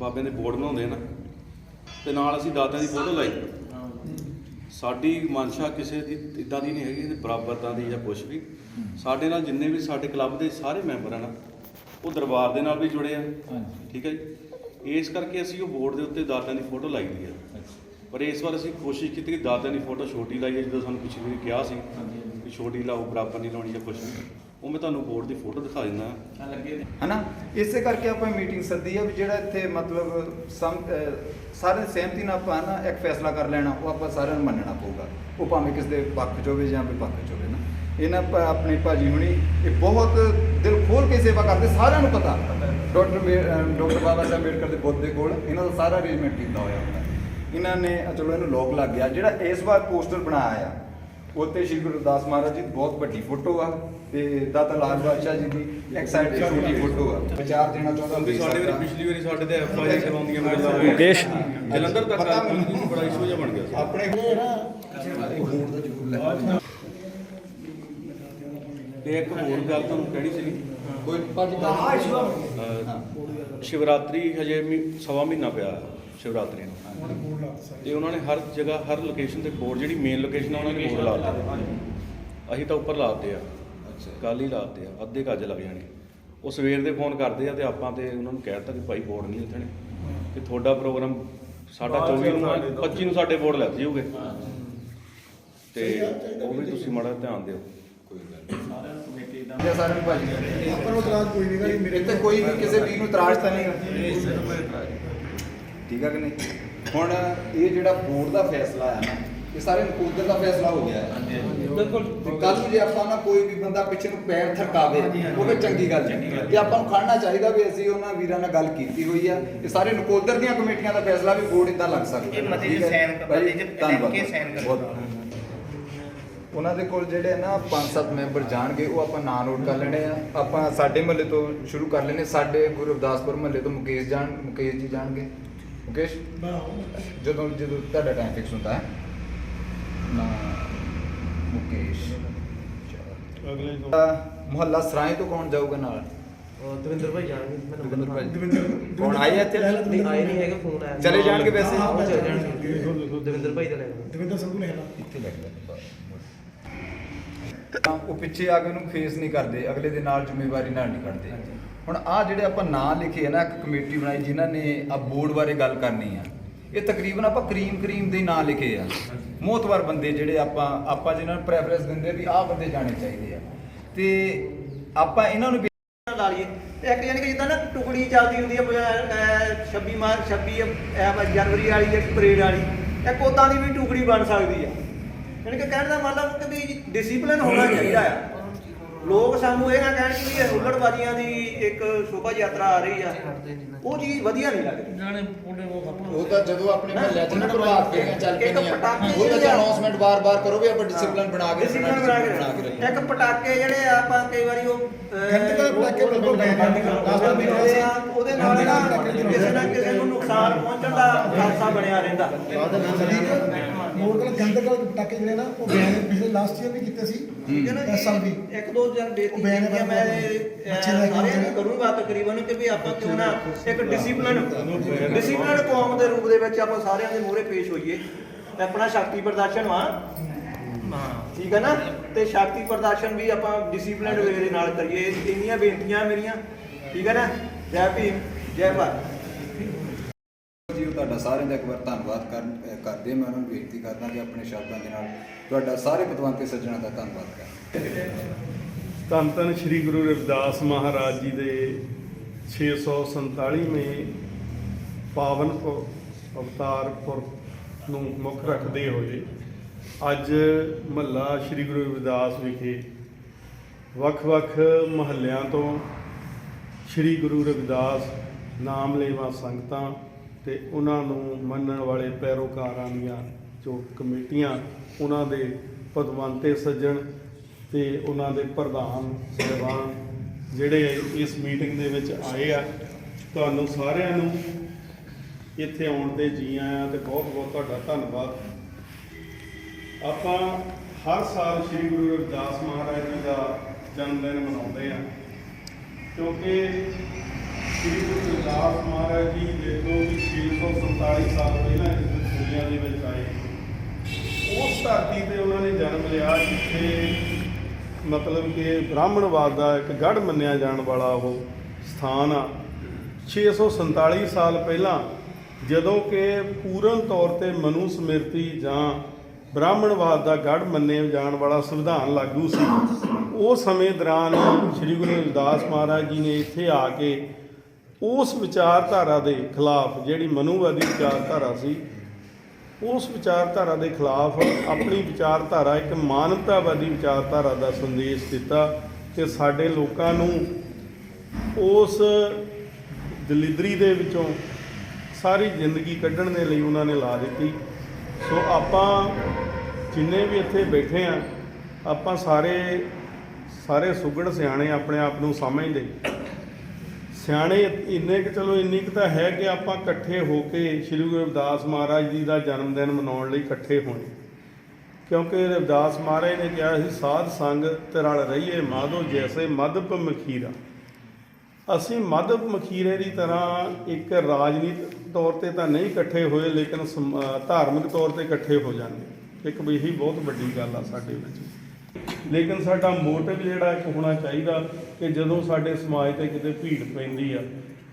ਬਾਬਿਆਂ ਦੇ ਬੋਰਡ ਬਣਾਉਂਦੇ ਆ ਨਾ ਤੇ ਨਾਲ ਅਸੀਂ ਦਾਤਿਆਂ ਦੀ ਫੋਟੋ ਲਾਈ। ਸਾਡੀ ਮਨਸ਼ਾ ਕਿਸੇ ਦੀ ਇਦਾਂ ਦੀ ਨਹੀਂ ਹੈਗੀ ਕਿ ਬਰਾਬਰਤਾ ਦੀ ਜਾਂ ਕੁਝ ਵੀ। ਸਾਡੇ ਨਾਲ ਜਿੰਨੇ ਵੀ ਸਾਡੇ ਕਲੱਬ ਦੇ ਸਾਰੇ ਮੈਂਬਰ ਆ ਨਾ ਉਹ ਦਰਬਾਰ ਦੇ ਨਾਲ ਵੀ ਜੁੜੇ ਆ। ਹਾਂਜੀ। ਠੀਕ ਹੈ ਜੀ? ਇਸ ਕਰਕੇ ਅਸੀਂ ਉਹ ਬੋਰਡ ਦੇ ਉੱਤੇ ਦਾਤਿਆਂ ਦੀ ਫੋਟੋ ਲਾਈ ਦੀ ਆ ਪਰ ਇਸ ਵਾਰ ਅਸੀਂ ਕੋਸ਼ਿਸ਼ ਕੀਤੀ ਕਿ ਦਾਤਿਆਂ ਦੀ ਫੋਟੋ ਛੋਟੀ ਲਾਈਏ ਜਦੋਂ ਸਾਨੂੰ ਪਿਛਲੀ ਵਾਰੀ ਕਿਹਾ ਸੀ ਕਿ ਛੋਟੀ ਲਾਓ ਬਰਾਬਰ ਨਹੀਂ ਲਾਉਣੀ ਜਾਂ ਕੁਝ ਵੀ। ਉਹ ਮੈਂ ਤੁਹਾਨੂੰ ਬੋਰਡ ਦੀ ਫੋਟੋ ਦਿਖਾ ਦਿੰਦਾ। ਹਨਾ? ਇਸੇ ਕਰਕੇ ਆਪਾਂ ਮੀਟਿੰਗ ਸੱਦੀ ਆ ਵੀ ਜਿਹੜਾ ਇੱਥੇ ਮਤਲਬ ਸਾਰੇ ਸਹਿਮਤੀ ਨਾਲ ਆਪਾਂ ਨਾ ਇੱਕ ਫੈਸਲਾ ਕਰ ਲੈਣਾ ਉਹ ਆਪਾਂ ਸਾਰਿਆਂ ਨੂੰ ਮੰਨਣਾ ਪਊਗਾ। ਉਹ ਭਾਵੇਂ ਕਿਸੇ ਦੇ ਪੱਖ 'ਚ ਹੋਵੇ ਜਾਂ ਵਿਪੱਖ 'ਚ ਹੋਵੇ ਨਾ। ਇਹਨਾਂ ਪ- ਆਪਣੇ ਭਾਜੀ ਹੁਣੀ ਇਹ ਬਹੁਤ ਦਿਲ ਖੋਲ ਕੇ ਸੇਵਾ ਕਰਦੇ ਸਾਰਿਆਂ ਨੂੰ ਪਤਾ। ਡਾਕਟਰ ਡਾਕਟਰ ਬਾਬਾ ਸਾਹਿਬ ਅੰਬੇਡਕਰ ਦੇ ਬੁੱਤ ਦੇ ਕੋਲ ਇਹਨਾਂ ਦਾ ਸਾਰਾ ਅਰੇਂਜਮੈਂਟ ਕੀਤਾ ਹੋਇਆ ਹੁੰਦਾ। ਇਹਨਾਂ ਨੇ ਚਲੋ ਇਹਨੂੰ ਲੋਕ ਲੱਗ ਗਿਆ। ਜਿਹੜਾ ਇਸ ਵਾਰ ਪੋਸਟਰ ਬਣਾਇਆ ਆ ਉੱਤੇ ਸ਼੍ਰੀ ਗੁਰੂ ਰਵਿਦਾਸ ਮਹਾਰਾਜ ਜੀ ਦੀ ਬਹੁਤ ਵੱਡੀ ਫੋਟੋ ਆ ਤੇ ਦਾਤਾ ਲਾਲ ਬਾਦਸ਼ਾਹ ਜੀ ਦੀ ਇੱਕ ਸਾਈਡ ਤੇ ਛੋਟੀ ਫੋਟੋ ਆ। ਵਿਚਾਰ ਦੇਣਾ ਚਾਹੁੰਦਾ ਵੀ ਸਾਡੇ ਵਾਰੀ। ਪਿਛਲੀ ਵਾਰੀ ਸਾਡੇ ਤੇ ਐਫ ਆਈ ਆਰ ਚਲਾਉਂਦੀਆਂ ਗੱਲਾਂ ਹੋਈਆਂ। ਮੁਕੇਸ਼। ਜਲੰਧਰ ਤੱਕ ਬੜਾ ਇਸ਼ੂ ਜਿਹਾ ਬਣ ਗਿਆ ਸੀ। ਆਪਣੇ ਤੇ ਇੱਕ ਹੋਰ ਗੱਲ ਤੁਹਾਨੂੰ ਕਹਿਣੀ ਸੀ। ਕੋਈ ਸ਼ਿਵਰਾਤਰੀ ਹਜੇ ਮਹੀ- ਸਵਾ ਮਹੀਨਾ ਪਿਆ ਸ਼ਿਵਰਾਤਰੀ ਨੂੰ। ਤੇ ਉਹਨਾਂ ਨੇ ਹਰ ਜਗ੍ਹਾ ਹਰ ਲੋਕੇਸ਼ਨ ਤੇ ਬੋਰਡ ਜਿਹੜੀ ਮੇਨ ਲੋਕੇਸ਼ਨ ਆ ਉਹਨਾਂ ਨੇ ਬੋਰਡ ਲਾ ਦਿੱਤੇ। ਅਸੀਂ ਤਾਂ ਉੱਪਰ ਲਾਤੇ ਆ। ਕੱਲ ਹੀ ਲਾਤੇ ਆ। ਅੱਧੇ ਕੱਜ ਲੱਗ ਜਾਣੇ ਉਹ ਸਵੇਰ ਦੇ ਫੋਨ ਕਰਦੇ ਆ ਤੇ ਆਪਾਂ ਤੇ ਉਹਨਾਂ ਨੂੰ ਕਹਿ ਦਿੱਤਾ ਕਿ ਭਾਈ ਬੋਰਡ ਨਹੀਂ ਇੱਥੇ ਤੇ ਤੁਹਾਡਾ ਪ੍ਰੋਗਰਾਮ ਸਾਡਾ 24 ਨੂੰ ਆ, 25 ਨੂੰ ਸਾਡੇ ਬੋਰਡ ਲੱਗ ਜਾਊਗੇ। ਤੇ ਉਹ ਵੀ ਤੁਸੀਂ ਮਾੜਾ ਧਿਆਨ ਦਿਓ। ਇਹ ਸਾਰੇ ਭਾਜੀ ਆਪਾਂ ਨੂੰ ਇਤਰਾਜ਼ ਕੋਈ ਨਹੀਂ ਮੇਰੇ ਤੇ ਕੋਈ ਵੀ ਕਿਸੇ ਵੀਰ ਨੂੰ ਇਤਰਾਜ਼ ਤਾਂ ਨਹੀਂ ਠੀਕ ਆ ਕਿ ਨਹੀਂ? ਹੁਣ ਇਹ ਜਿਹੜਾ ਬੋਰਡ ਦਾ ਫੈਸਲਾ ਆ ਨਾ ਇਹ ਸਾਰੇ ਨਕੋਦਰ ਦਾ ਫੈਸਲਾ ਹੋ ਗਿਆ। ਹੈ ਬਿਲਕੁਲ। ਕੱਲ ਨੂੰ ਜੇ ਆਪਾਂ ਨਾ ਕੋਈ ਵੀ ਬੰਦਾ ਪਿੱਛੇ ਨੂੰ ਪੈਰ ਥਰਕਾਵੇ ਉਹ ਵੀ ਚੰਗੀ ਗੱਲ ਨਹੀਂ ਇਹ ਆਪਾਂ ਨੂੰ ਖੜਨਾ ਚਾਹੀਦਾ ਵੀ ਅਸੀਂ ਉਹਨਾਂ ਵੀਰਾਂ ਨਾਲ ਗੱਲ ਕੀਤੀ ਹੋਈ ਆ ਇਹ ਸਾਰੇ ਨਕੋਦਰ ਦੀਆਂ ਕਮੇਟੀਆਂ ਦਾ ਫੈਸਲਾ ਵੀ ਬੋਰਡ ਇਦਾਂ ਲੱਗ ਸਕਦਾ। ਇਹ ਮਤੇ 'ਚ ਠੀਕ ਹੈ? sign ਕਰ- ਭਾਈ, ਮਤੇ 'ਚ ਲਿਖ ਧੰਨਵਾਦ। ਕੇ। ਬਹੁਤ- ਉਹਨਾਂ ਦੇ ਕੋਲ ਜਿਹੜੇ ਨਾ ਪੰਜ ਸੱਤ ਮੈਂਬਰ ਜਾਣਗੇ ਉਹ ਆਪਾਂ ਨਾਂ ਨੋਟ ਕਰ ਲੈਣੇ ਆ। ਆਪਾਂ ਸਾਡੇ ਮਹੱਲੇ ਤੋਂ ਸ਼ੁਰੂ ਕਰ ਲੈਣੇ ਸਾਡੇ ਗੁਰੂ ਰਵਿਦਾਸਪੁਰ ਮਹੱਲੇ ਤੋਂ ਮੁਕੇਸ਼ ਜਾਣ ਮੁਕੇਸ਼ ਜੀ ਜਾਣਗੇ। ਮੁਕੇਸ਼ ਜਦੋਂ ਜਦੋਂ ਤੁਹਾਡਾ ਟਾਈਮ ਫਿਕਸ ਹੁੰਦਾ ਹੈ। ਨਾ ਮੁਕੇਸ਼। ਅਗਲੇ ਮੁਹੱਲਾ ਸਰਾਏ ਤੋਂ ਕੌਣ ਜਾਊਗਾ ਨਾਲ? ਦਵਿੰਦਰ ਭਾਈ ਜਾਣਗੇ। ਮੈਂ ਦਵਿੰਦਰ ਭਾਈ। ਕੌਣ ਆਏ ਆ ਇੱਥੇ? ਨਹੀਂ ਆਏ ਨਹੀਂ ਹੈਗਾ ਫੋਨ ਆਇਆ ਚਲੇ ਜਾਣਗੇ ਵੈਸੇ? ਹਾਂ, ਚਲੇ ਜਾਣਗੇ। ਦਵਿੰਦਰ ਭਾਈ ਦਾ ਲੈ ਲੈਣਾ ਇੱਥੇ ਲੱਗਦਾ ਤਾਂ ਉਹ ਪਿੱਛੇ ਆ ਕੇ ਉਹਨੂੰ ਫੇਸ ਨਹੀਂ ਕਰਦੇ ਅਗਲੇ ਦੇ ਨਾਲ ਜ਼ਿੰਮੇਵਾਰੀ ਨਾਲ ਨਹੀਂ ਕਰਦੇ ਹੁਣ ਆ ਜਿਹੜੇ ਆਪਾਂ ਨਾਂ ਲਿਖੇ ਆ ਨਾ ਇੱਕ ਕਮੇਟੀ ਬਣਾਈ ਜਿਨ੍ਹਾਂ ਨੇ ਆ ਬੋਰਡ ਬਾਰੇ ਗੱਲ ਕਰਨੀ ਆ ਇਹ ਤਕਰੀਬਨ ਆਪਾਂ ਕਰੀਮ ਕਰੀਮ ਦੇ ਨਾਂ ਲਿਖੇ ਆ। ਮੋਤਵਰ ਬੰਦੇ ਜਿਹੜੇ ਆਪਾਂ ਆਪਾਂ ਜਿਨ੍ਹਾਂ ਨੂੰ ਪ੍ਰੈਫਰੈਂਸ ਦਿੰਦੇ ਵੀ ਆਹ ਬੰਦੇ ਜਾਣੇ ਚਾਹੀਦੇ ਆ। ਤੇ ਆਪਾਂ ਇਹਨਾਂ ਨੂੰ ਵੀ ਲਾ ਲਈਏ। ਤੇ ਇੱਕ ਯਾਨੀ ਕਿ ਜਿੱਦਾਂ ਨਾ ਟੁਕੜੀ ਚੱਲਦੀ ਹੁੰਦੀ ਹੈ ਅਹ 26 ਮਾਰਚ 26 ਇਹ ਜਨਵਰੀ ਵਾਲੀ ਜਿਹੜੀ ਪਰੇਡ ਵਾਲੀ ਇੱਕ ਉਦਾਂ ਦੀ ਵੀ ਟੁਕੜੀ ਬਣ ਸਕਦੀ ਆ। ਯਾਨੀ ਕਿ ਕਹਿਣ ਦਾ ਮਤਲਬ ਕਿ ਵੀ ਡਿਸਪਲਿਨ ਹੋਣਾ ਚਾਹੀਦਾ ਆ ਲੋਕ ਸਾਨੂੰ ਇਹ ਨਾ ਕਹਿਣ ਕਿ ਵੀ ਇਹ ਹੁੱਲੜਬਾਜ਼ੀਆਂ ਦੀ ਇੱਕ ਸ਼ੋਭਾ ਯਾਤਰਾ ਆ ਰਹੀ ਆ। ਉਹ ਚੀਜ਼ ਵਧੀਆ ਨਹੀਂ ਲੱਗਦੀ। ਉਹ ਤਾਂ ਜਦੋਂ ਆਪਣੇ ਮਹੱਲਿਆਂ 'ਚ ਨਾ ਪ੍ਰਭਾਤ ਫੇਰੀਆਂ ਚੱਲ ਇੱਕ ਪੈਣੀਆਂ ਪਟਾਕੇ ਉਹ ਤਾਂ ਜਿਹੜੇ ਆ- ਅਨਾਉਂਸਮੈਂਟ ਵਾਰ-ਵਾਰ ਕਰੋ ਵੀ ਆਪਾਂ ਡਿਸਪਲਿਨ ਬਣਾ ਕੇ ਡਿਸਪਲਿਨ ਬਣਾ ਕੇ ਰੱਖੋ। ਇੱਕ ਪਟਾਕੇ ਜਿਹੜੇ ਆ ਆਪਾਂ ਕਈ ਵਾਰੀ ਉਹ ਗੰਦ ਕਲਰ ਪਟਾਕੇ ਬਿਲਕੁਲ। ਲਾਸਟ ਵੀਕ ਹੋਏ ਆ, ਉਹਦੇ ਨਾਲ ਨਾ ਕਿਸੇ ਨਾ ਕਿਸੇ ਨੂੰ ਨੁਕਸਾਨ ਪਹੁੰਚਣ ਦਾ ਖਾਸਾ ਬਣਿਆ ਰਹਿੰਦਾ। ਮੋਰ ਕੋਲ ਗੰਦ ਕਲਰ ਦੇ ਪਟਾਕੇ ਜਿਹੜੇ ਨਾ ਉਹ ਬੈਨ ਪਿਛਲੇ ਲਾਸਟ ਈਅਰ ਵੀ ਕੀਤੇ ਸੀ ਠੀਕ ਹੈ। ਨਾ ਇਸ ਸਾਲ ਵੀ। ਇੱਕ ਦੋ ਜਨ ਕੀਤੀ ਆ, ਮੈਂ ਸਾਰਿਆਂ ਨੂੰ ਕਰੂੰਗਾ ਤਕਰੀਬਨ ਕਿ ਵੀ ਆਪਾਂ ਕਿਉਂ ਨਾ ਇੱਕ ਡਿਸਪਲਿਨ ਡਿਸਪਲਿਨ ਕੌਮ ਦੇ ਰੂਪ ਦੇ ਵਿੱਚ ਆਪਾਂ ਸਾਰਿਆਂ ਦੇ ਮੂਹਰੇ ਪੇਸ਼ ਹੋਈਏ। ਤੇ ਆਪਣਾ ਸ਼ਕਤੀ ਪ੍ਰਦਰਸ਼ਨ ਵਾ। ਠੀਕ ਹੈ ਨਾ? ਤੇ ਸ਼ਕਤੀ ਪ੍ਰਦਰਸ਼ਨ ਵੀ ਆਪਾਂ ਡਿਸਪਲਿਨ ਵੇ ਦੇ ਨਾਲ ਕਰੀਏ। ਇੰਨੀਆਂ ਬੇਨਤੀਆਂ ਮੇਰੀਆਂ। ਠੀਕ ਹੈ ਨਾ? ਜੈ ਭੀਮ ਜੈ ਭਾਰਤ। ਜੀ ਤੁਹਾਡਾ ਸਾਰਿਆਂ ਦਾ ਇੱਕ ਵਾਰ ਧੰਨਵਾਦ ਕਰਨ ਕਰਦੇ ਮੈਂ ਉਹਨਾਂ ਨੂੰ ਬੇਨਤੀ ਕਰਦਾ ਕਿ ਆਪਣੇ ਸ਼ਬਦਾਂ ਦੇ ਨਾਲ ਤੁਹਾਡਾ ਸਾਰੇ ਪਤਵੰਤੇ ਸੱਜਣਾ ਦਾ ਧੰਨਵਾਦ ਕਰਨ। ਧੰਨ ਧੰਨ ਸ੍ਰੀ ਗੁਰੂ ਰਵਿਦਾਸ ਮਹਾਰਾਜ ਜੀ ਦੇ 647ਵੇਂ ਪਾਵਨ ਪੁ- ਅਵਤਾਰ ਪੁਰਬ ਨੂੰ ਮੁੱਖ ਰੱਖਦੇ ਹੋਏ ਅੱਜ ਮਹੱਲਾ ਸ੍ਰੀ ਗੁਰੂ ਰਵਿਦਾਸ ਵਿਖੇ ਵੱਖ-ਵੱਖ ਮਹੱਲਿਆਂ ਤੋਂ ਸ੍ਰੀ ਗੁਰੂ ਰਵਿਦਾਸ ਨਾਮ ਲੈਵਾ ਸੰਗਤਾਂ ਤੇ ਉਹਨਾਂ ਨੂੰ ਮੰਨਣ ਵਾਲੇ ਪੈਰੋਕਾਰਾਂ ਦੀਆਂ ਜੋ ਕਮੇਟੀਆਂ, ਉਹਨਾਂ ਦੇ ਪਦਵੰਤੇ ਸੱਜਣ ਤੇ ਉਹਨਾਂ ਦੇ ਪ੍ਰਧਾਨ ਸਹਿਬਾਨ ਜਿਹੜੇ ਇਸ ਮੀਟਿੰਗ ਦੇ ਵਿੱਚ ਆਏ ਆ, ਤੁਹਾਨੂੰ ਸਾਰਿਆਂ ਨੂੰ ਇੱਥੇ ਆਉਣ ਤੇ ਜੀ ਆਇਆਂ ਤੇ ਬਹੁਤ ਬਹੁਤ ਤੁਹਾਡਾ ਧੰਨਵਾਦ। ਆਪਾਂ ਹਰ ਸਾਲ ਸ੍ਰੀ ਗੁਰੂ ਰਵਿਦਾਸ ਮਹਾਰਾਜ ਜੀ ਦਾ ਜਨਮ ਦਿਨ ਮਨਾਉਂਦੇ ਆ, ਕਿਉਂਕਿ ਸ੍ਰੀ ਗੁਰੂ ਰਵਿਦਾਸ ਮਹਾਰਾਜ ਜੀ, ਦੇਖੋ ਕਿ 647 ਸਾਲ ਪਹਿਲਾਂ ਇਸ ਦੁਨੀਆ ਦੇ ਵਿੱਚ ਆਏ। ਉਸ ਧਰਤੀ ਤੇ ਉਹਨਾਂ ਨੇ ਜਨਮ ਲਿਆ, ਜਿੱਥੇ ਮਤਲਬ ਕਿ ਬ੍ਰਾਹਮਣਵਾਦ ਦਾ ਇੱਕ ਗੜ ਮੰਨਿਆ ਜਾਣ ਵਾਲਾ ਉਹ ਸਥਾਨ ਆ। 647 ਸਾਲ ਪਹਿਲਾਂ ਜਦੋਂ ਕਿ ਪੂਰਨ ਤੌਰ ਤੇ ਮਨੂ ਸਮਿਰਤੀ ਜਾਂ ਬ੍ਰਾਹਮਣਵਾਦ ਦਾ ਗੜ ਮੰਨੇ ਜਾਣ ਵਾਲਾ ਸੰਵਿਧਾਨ ਲਾਗੂ ਸੀ, ਉਹ ਸਮੇਂ ਦੌਰਾਨ ਸ੍ਰੀ ਗੁਰੂ ਰਵਿਦਾਸ ਮਹਾਰਾਜ ਜੀ ਨੇ ਇੱਥੇ ਆ ਕੇ ਉਸ ਵਿਚਾਰਧਾਰਾ ਦੇ ਖਿਲਾਫ ਜਿਹੜੀ ਮਨੂਵਾਦੀ ਵਿਚਾਰਧਾਰਾ ਸੀ, ਉਸ ਵਿਚਾਰਧਾਰਾ ਦੇ ਖਿਲਾਫ ਆਪਣੀ ਵਿਚਾਰਧਾਰਾ, ਇੱਕ ਮਾਨਵਤਾਵਾਦੀ ਵਿਚਾਰਧਾਰਾ ਦਾ ਸੰਦੇਸ਼ ਦਿੱਤਾ ਕਿ ਸਾਡੇ ਲੋਕਾਂ ਨੂੰ ਉਸ ਦਲਿਦਰੀ ਦੇ ਵਿੱਚੋਂ ਸਾਰੀ ਜ਼ਿੰਦਗੀ ਕੱਢਣ ਦੇ ਲਈ ਉਹਨਾਂ ਨੇ ਲਾ ਦਿੱਤੀ। ਸੋ ਆਪਾਂ ਜਿੰਨੇ ਵੀ ਇੱਥੇ ਬੈਠੇ ਆ ਆਪਾਂ ਸਾਰੇ ਸਾਰੇ ਸੁਗੜ ਸਿਆਣੇ ਆਪਣੇ ਆਪ ਨੂੰ ਸਮਝਦੇ। ਸਿਆਣੇ ਇੰਨੇ ਕਿ ਚਲੋ, ਇੰਨੀ ਕੁ ਤਾਂ ਹੈ ਕਿ ਆਪਾਂ ਇਕੱਠੇ ਹੋ ਕੇ ਸ੍ਰੀ ਗੁਰੂ ਰਵਿਦਾਸ ਮਹਾਰਾਜ ਜੀ ਦਾ ਜਨਮ ਦਿਨ ਮਨਾਉਣ ਲਈ ਇਕੱਠੇ ਹੋਏ ਕਿਉਂਕਿ ਰਵਿਦਾਸ ਮਹਾਰਾਜ ਨੇ ਕਿਹਾ ਸੀ, ਸਾਧ ਸੰਗ ਤੇ ਰਲ ਰਹੀਏ ਮਾਧੋ ਜੈਸੇ ਮਦਪ ਮਖੀਰਾ। ਅਸੀਂ ਮਦਪ ਮਖੀਰੇ ਦੀ ਤਰ੍ਹਾਂ ਇੱਕ ਰਾਜਨੀਤਿਕ ਤੌਰ ਤੇ ਤਾਂ ਨਹੀਂ ਇਕੱਠੇ ਹੋਏ, ਲੇਕਿਨ ਸਮ- ਧਾਰਮਿਕ ਤੌਰ ਤੇ ਇਕੱਠੇ ਹੋ ਜਾਂਦੇ। ਇੱਕ ਵੀ ਇਹੀ ਬਹੁਤ ਵੱਡੀ ਗੱਲ ਆ ਸਾਡੇ ਵਿੱਚ। ਲੇਕਿਨ ਸਾਡਾ ਮੋਟਿਵ ਜਿਹੜਾ ਇੱਕ ਹੋਣਾ ਚਾਹੀਦਾ ਕਿ ਜਦੋਂ ਸਾਡੇ ਸਮਾਜ ਤੇ ਕਿਤੇ ਭੀੜ ਪੈਂਦੀ ਆ,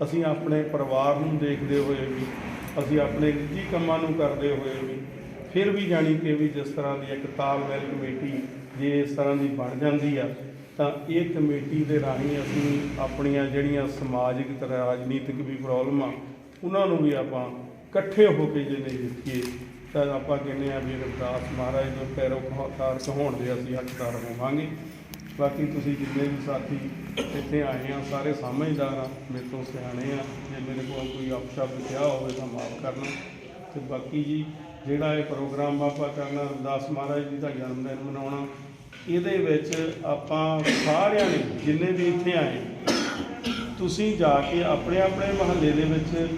ਅਸੀਂ ਆਪਣੇ ਪਰਿਵਾਰ ਨੂੰ ਦੇਖਦੇ ਹੋਏ ਵੀ, ਅਸੀਂ ਆਪਣੇ ਨਿੱਜੀ ਕੰਮਾਂ ਨੂੰ ਕਰਦੇ ਹੋਏ ਵੀ, ਫਿਰ ਵੀ ਜਾਣੀ ਕਿ ਵੀ ਜਿਸ ਤਰ੍ਹਾਂ ਦੀ ਇੱਕ ਤਾਲਮੇਲ ਕਮੇਟੀ ਜੇ ਇਸ ਤਰ੍ਹਾਂ ਦੀ ਬਣ ਜਾਂਦੀ ਆ, ਤਾਂ ਇਹ ਕਮੇਟੀ ਦੇ ਰਾਹੀਂ ਅਸੀਂ ਆਪਣੀਆਂ ਜਿਹੜੀਆਂ ਸਮਾਜਿਕ ਤੇ ਰਾਜਨੀਤਿਕ ਵੀ ਪ੍ਰੋਬਲਮ ਆ, ਉਹਨਾਂ ਨੂੰ ਵੀ ਆਪਾਂ ਇਕੱਠੇ ਹੋ ਕੇ ਜੇ ਨਹੀਂ ਦੇਖੀਏ, ਤਾਂ ਆਪਾਂ ਕਹਿੰਦੇ ਆ ਵੀ ਰਵਿਦਾਸ ਮਹਾਰਾਜ ਦੇ ਪੈਰੋਕਾਰ ਕਹਾਉਣ ਦੇ ਅਸੀਂ ਹੱਕਦਾਰ ਹੋਵਾਂਗੇ। ਬਾਕੀ ਤੁਸੀਂ ਜਿੰਨੇ ਵੀ ਸਾਥੀ ਇੱਥੇ ਆਏ ਆ, ਸਾਰੇ ਸਮਝਦਾਰ ਆ, ਮੇਰੇ ਤੋਂ ਸਿਆਣੇ ਆ, ਜੇ ਮੇਰੇ ਕੋਲ ਕੋਈ ਅਪਸ਼ਬਦ ਕਿਹਾ ਹੋਵੇ ਤਾਂ ਮਾਫ ਕਰਨਾ। ਤੇ ਬਾਕੀ ਜੀ, ਜਿਹੜਾ ਇਹ ਪ੍ਰੋਗਰਾਮ ਆਪਾਂ ਕਰਨਾ ਰਵਿਦਾਸ ਮਹਾਰਾਜ ਜੀ ਦਾ ਜਨਮ ਦਿਨ ਮਨਾਉਣਾ, ਇਹਦੇ ਵਿੱਚ ਆਪਾਂ ਸਾਰਿਆਂ ਨੇ ਜਿੰਨੇ ਵੀ ਇੱਥੇ ਆਏ, ਤੁਸੀਂ ਜਾ ਕੇ ਆਪਣੇ ਆਪਣੇ ਮਹੱਲੇ ਦੇ ਵਿੱਚ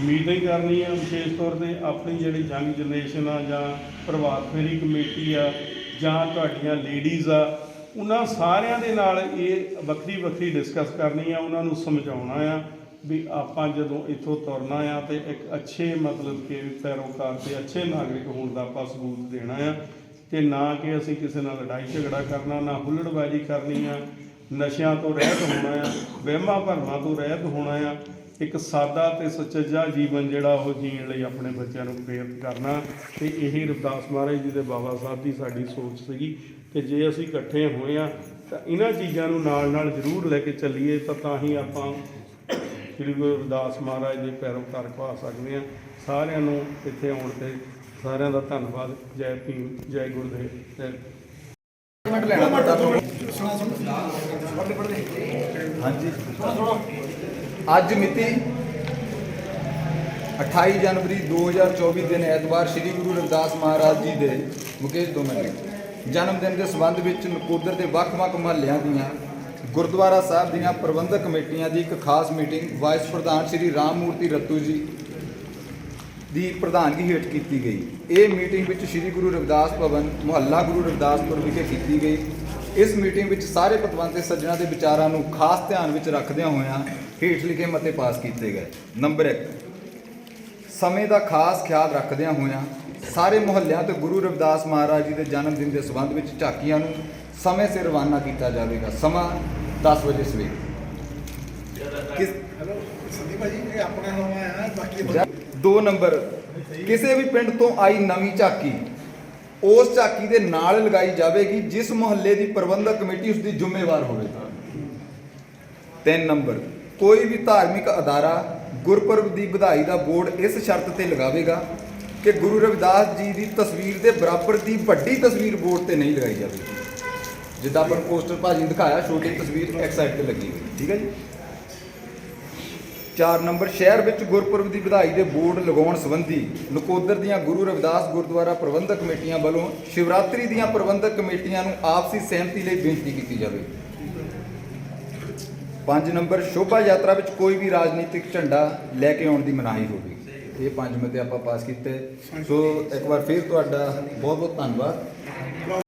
ਮੀਟਿੰਗ ਕਰਨੀ ਆ, ਵਿਸ਼ੇਸ਼ ਤੌਰ ਤੇ ਆਪਣੀ ਜਿਹੜੀ ਯੰਗ ਜਨਰੇਸ਼ਨ ਆ ਜਾਂ ਪ੍ਰਭਾਤ ਫੇਰੀ ਕਮੇਟੀ ਆ ਜਾਂ ਤੁਹਾਡੀਆਂ ਲੇਡੀਜ਼ ਆ ਉਹਨਾਂ ਸਾਰਿਆਂ ਦੇ ਨਾਲ ਇਹ ਵੱਖਰੀ ਵੱਖਰੀ ਡਿਸਕਸ ਕਰਨੀ ਆ, ਉਹਨਾਂ ਨੂੰ ਸਮਝਾਉਣਾ ਆ ਵੀ ਆਪਾਂ ਜਦੋਂ ਇੱਥੋਂ ਤੁਰਨਾ ਆ ਤੇ ਇੱਕ ਅੱਛੇ ਮਤਲਬ ਕਿ ਪੈਰੋਕਾਰ ਤੇ ਅੱਛੇ ਨਾਗਰਿਕ ਹੋਣ ਦਾ ਆਪਾਂ ਸਬੂਤ ਦੇਣਾ ਆ ਤੇ ਨਾ ਕਿ ਅਸੀਂ ਕਿਸੇ ਨਾਲ ਲੜਾਈ ਝਗੜਾ ਕਰਨਾ, ਨਾ ਹੁੱਲੜਬਾਜ਼ੀ ਕਰਨੀ ਆ, ਨਸ਼ਿਆਂ ਤੋਂ ਰਹਿਤ ਹੋਣਾ ਆ, ਵਹਿਮਾਂ ਭਰਮਾਂ ਤੋਂ ਰਹਿਤ ਹੋਣਾ ਆ, ਇੱਕ ਸਾਦਾ ਤੇ ਸੁਚੱਜਾ ਜੀਵਨ ਜਿਹੜਾ ਉਹ ਜੀਣ ਲਈ ਆਪਣੇ ਬੱਚਿਆਂ ਨੂੰ ਪ੍ਰੇਰਿਤ ਕਰਨਾ ਤੇ ਇਹ ਰਵਦਾਸ ਮਹਾਰਾਜ ਜੀ ਦੇ ਬਾਬਾ ਸਾਹਿਬ ਦੀ ਸਾਡੀ ਸੋਚ ਸੀਗੀ। ਕਿ ਜੇ ਅਸੀਂ ਇਕੱਠੇ ਹੋਏ ਆ ਤਾਂ ਇਹਨਾਂ ਚੀਜ਼ਾਂ ਨੂੰ ਨਾਲ ਨਾਲ ਜ਼ਰੂਰ ਲੈ ਕੇ ਚੱਲੀਏ ਤਾਂ ਤਾਂ ਹੀ ਆਪਾਂ ਸ੍ਰੀ ਗੁਰੂ ਰਵਿਦਾਸ ਮਹਾਰਾਜ ਦੇ ਪੈਰੋਕਾਰ ਪਾ ਸਕਦੇ ਆ ਸਾਰਿਆਂ ਨੂੰ ਇੱਥੇ ਆਉਣ ਤੇ ਸਾਰਿਆਂ ਦਾ ਧੰਨਵਾਦ। ਜੈ ਭੀਮ ਜੈ ਗੁਰਦੇਵ ਜੈ ਮਿੰਟ ਲੈਣਾ। ਤੁਹਾਡਾ ਤੋਂ ਸੁਣਾ ਸੁਣਾ। ਪੜ੍ਹਦੇ ਪੜ੍ਹਦੇ। ਹਾਂਜੀ। ਅੱਜ ਮਿਤੀ 28 ਜਨਵਰੀ 2024 ਦਿਨ ਐਤਵਾਰ ਸ੍ਰੀ ਗੁਰੂ ਰਵਿਦਾਸ ਮਹਾਰਾਜ ਜੀ ਦੇ ਮੁਕੇਸ਼ ਦੋ ਮਿੰਟ ਜਨਮ ਦਿਨ ਦੇ ਸੰਬੰਧ ਵਿੱਚ ਨਕੋਦਰ ਦੇ ਵੱਖ-ਵੱਖ ਮਹੱਲਿਆਂ ਦੀਆਂ, ਗੁਰਦੁਆਰਾ ਸਾਹਿਬ ਦੀਆਂ ਪ੍ਰਬੰਧਕ ਕਮੇਟੀਆਂ ਦੀ ਇੱਕ ਖਾਸ ਮੀਟਿੰਗ ਵਾਈਸ ਪ੍ਰਧਾਨ ਸ੍ਰੀ ਰਾਮ ਮੂਰਤੀ ਰੱਤੂ ਜੀ ਦੀ ਪ੍ਰਧਾਨਗੀ ਹੇਠ ਕੀਤੀ ਗਈ। ਇਹ ਮੀਟਿੰਗ ਵਿੱਚ ਸ੍ਰੀ ਗੁਰੂ ਰਵਿਦਾਸ ਭਵਨ, ਮੁਹੱਲਾ ਗੁਰੂ ਰਵਿਦਾਸਪੁਰ ਵਿਖੇ ਕੀਤੀ ਗਈ। ਇਸ ਮੀਟਿੰਗ ਵਿੱਚ ਸਾਰੇ ਪਤਵੰਤੇ ਸੱਜਣਾ ਦੇ ਵਿਚਾਰਾਂ ਨੂੰ ਖਾਸ ਧਿਆਨ ਵਿੱਚ ਰੱਖਦਿਆਂ ਹੋਇਆਂ ਹੇਠ ਲਿਖੇ ਮਤੇ ਪਾਸ ਕੀਤੇ ਗਏ। ਨੰਬਰ 1 ਸਮੇਂ ਦਾ ਖਾਸ ਖਿਆਲ ਰੱਖਦਿਆਂ ਹੋਇਆਂ ਸਾਰੇ ਮੁਹੱਲਿਆਂ ਤੇ ਗੁਰੂ ਰਵਿਦਾਸ ਮਹਾਰਾਜ ਜੀ ਦੇ ਜਨਮ ਦਿਨ ਦੇ ਸੰਬੰਧ ਵਿੱਚ ਝਾਕੀਆਂ ਨੂੰ ਸਮੇਂ ਸਿਰ ਰਵਾਨਾ ਕੀਤਾ ਜਾਵੇਗਾ। ਸਮਾਂ 10 ਵਜੇ ਸਵੇਰ। ਕਿਸ ਹੈਲੋ ਸੰਦੀਪ ਭਾਜੀ ਇਹ ਆਪਣੇ ਹਲਵਾ ਆ ਬਾਕੀ ਜਾਂ ਦੋ ਨੰਬਰ। ਕਿਸੇ ਵੀ ਪਿੰਡ ਤੋਂ ਆਈ ਨਵੀਂ ਝਾਕੀ ਉਸ ਝਾਕੀ ਦੇ ਨਾਲ ਲਗਾਈ ਜਾਵੇਗੀ ਜਿਸ ਮੁਹੱਲੇ ਦੀ ਪ੍ਰਬੰਧਕ ਕਮੇਟੀ ਉਸ ਦੀ ਜ਼ਿੰਮੇਵਾਰ ਹੋਵੇਗੀ ਤਿੰਨ ਨੰਬਰ। ਕੋਈ ਵੀ ਧਾਰਮਿਕ ਅਦਾਰਾ ਗੁਰਪੁਰਬ ਦੀ ਵਧਾਈ ਦਾ ਬੋਰਡ ਇਸ ਸ਼ਰਤ ਤੇ ਲਗਾਵੇਗਾ ਕਿ ਗੁਰੂ ਰਵਿਦਾਸ ਜੀ ਦੀ ਤਸਵੀਰ ਦੇ ਬਰਾਬਰ ਦੀ ਵੱਡੀ ਤਸਵੀਰ ਬੋਰਡ ਤੇ ਨਹੀਂ ਲਗਾਈ ਜਾਵੇਗੀ ਜਿੱਦਾਂ ਆਪਾਂ ਪੋਸਟਰ ਭਾਜੀ ਨੇ ਦਿਖਾਇਆ, ਛੋਟੀ ਤਸਵੀਰ ਇੱਕ ਸਾਈਡ ਤੇ ਲੱਗੀ ਹੋਈ। ਠੀਕ ਹੈ ਜੀ? 4 ਨੰਬਰ, ਸ਼ਹਿਰ ਵਿੱਚ ਗੁਰਪੁਰਬ ਦੀ ਵਧਾਈ ਦੇ ਬੋਰਡ ਲਗਾਉਣ ਸੰਬੰਧੀ ਨਕੋਦਰ ਦੀਆਂ ਗੁਰੂ ਰਵਿਦਾਸ ਗੁਰਦੁਆਰਾ ਪ੍ਰਬੰਧਕ ਕਮੇਟੀਆਂ ਵੱਲੋਂ ਸ਼ਿਵਰਾਤਰੀ ਦੀਆਂ ਪ੍ਰਬੰਧਕ ਕਮੇਟੀਆਂ ਨੂੰ ਆਪਸੀ ਸਹਿਮਤੀ ਲਈ ਬੇਨਤੀ ਕੀਤੀ ਜਾਵੇ। 5 ਨੰਬਰ, ਸ਼ੋਭਾ ਯਾਤਰਾ ਵਿੱਚ ਕੋਈ ਵੀ ਰਾਜਨੀਤਿਕ ਝੰਡਾ ਲੈ ਕੇ ਆਉਣ ਦੀ ਮਨਾਹੀ ਹੋਵੇ। ਇਹ ਪੰਜ ਮਤੇ ਆਪਾਂ ਪਾਸ ਕੀਤੇ। ਸੋ ਇੱਕ ਵਾਰ ਫਿਰ ਤੁਹਾਡਾ ਬਹੁਤ ਬਹੁਤ ਧੰਨਵਾਦ